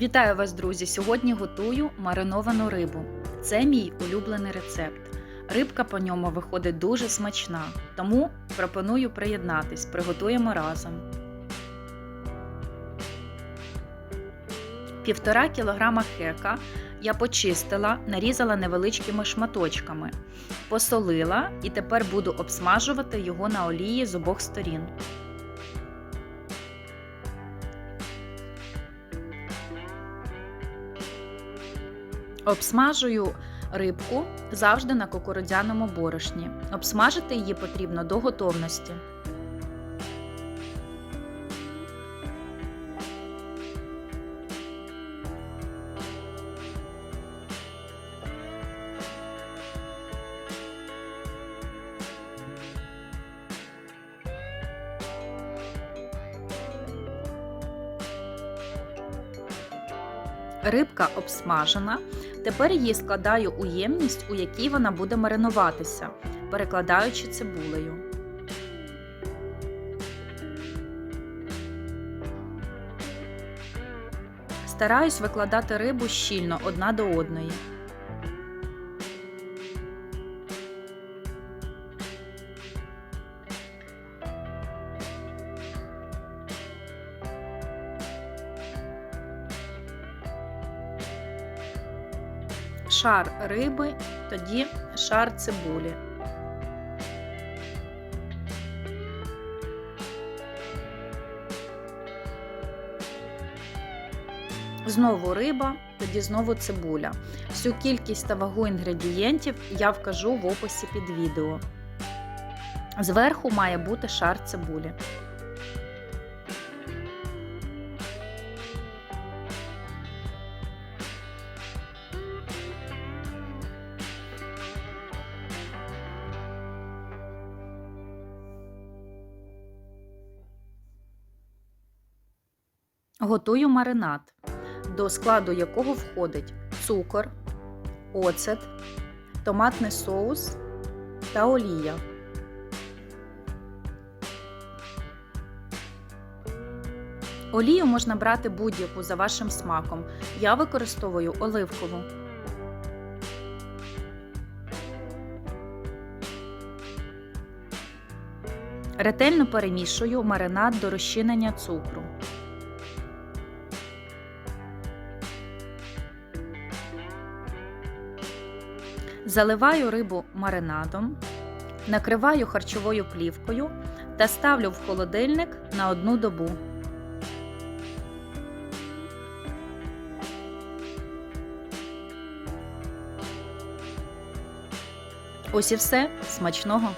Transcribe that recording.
Вітаю вас, друзі! Сьогодні готую мариновану рибу. Це мій улюблений рецепт. Рибка по ньому виходить дуже смачна, тому пропоную приєднатись, приготуємо разом. Півтора кілограма хека я почистила, нарізала невеличкими шматочками, посолила і тепер буду обсмажувати його на олії з обох сторін. Обсмажую рибку завжди на кукурудзяному борошні. Обсмажити її потрібно до готовності. Рибка обсмажена. Тепер її складаю у ємність, у якій вона буде маринуватися, перекладаючи цибулею. Стараюсь викладати рибу щільно одна до одної. Шар риби, тоді шар цибулі. Знову риба, тоді знову цибуля. Всю кількість та вагу інгредієнтів я вкажу в описі під відео. Зверху має бути шар цибулі. Готую маринад, до складу якого входить цукор, оцет, томатний соус та олія. Олію можна брати будь-яку за вашим смаком. Я використовую оливкову. Ретельно перемішую маринад до розчинення цукру. Заливаю рибу маринадом, накриваю харчовою плівкою та ставлю в холодильник на одну добу. Ось і все. Смачного!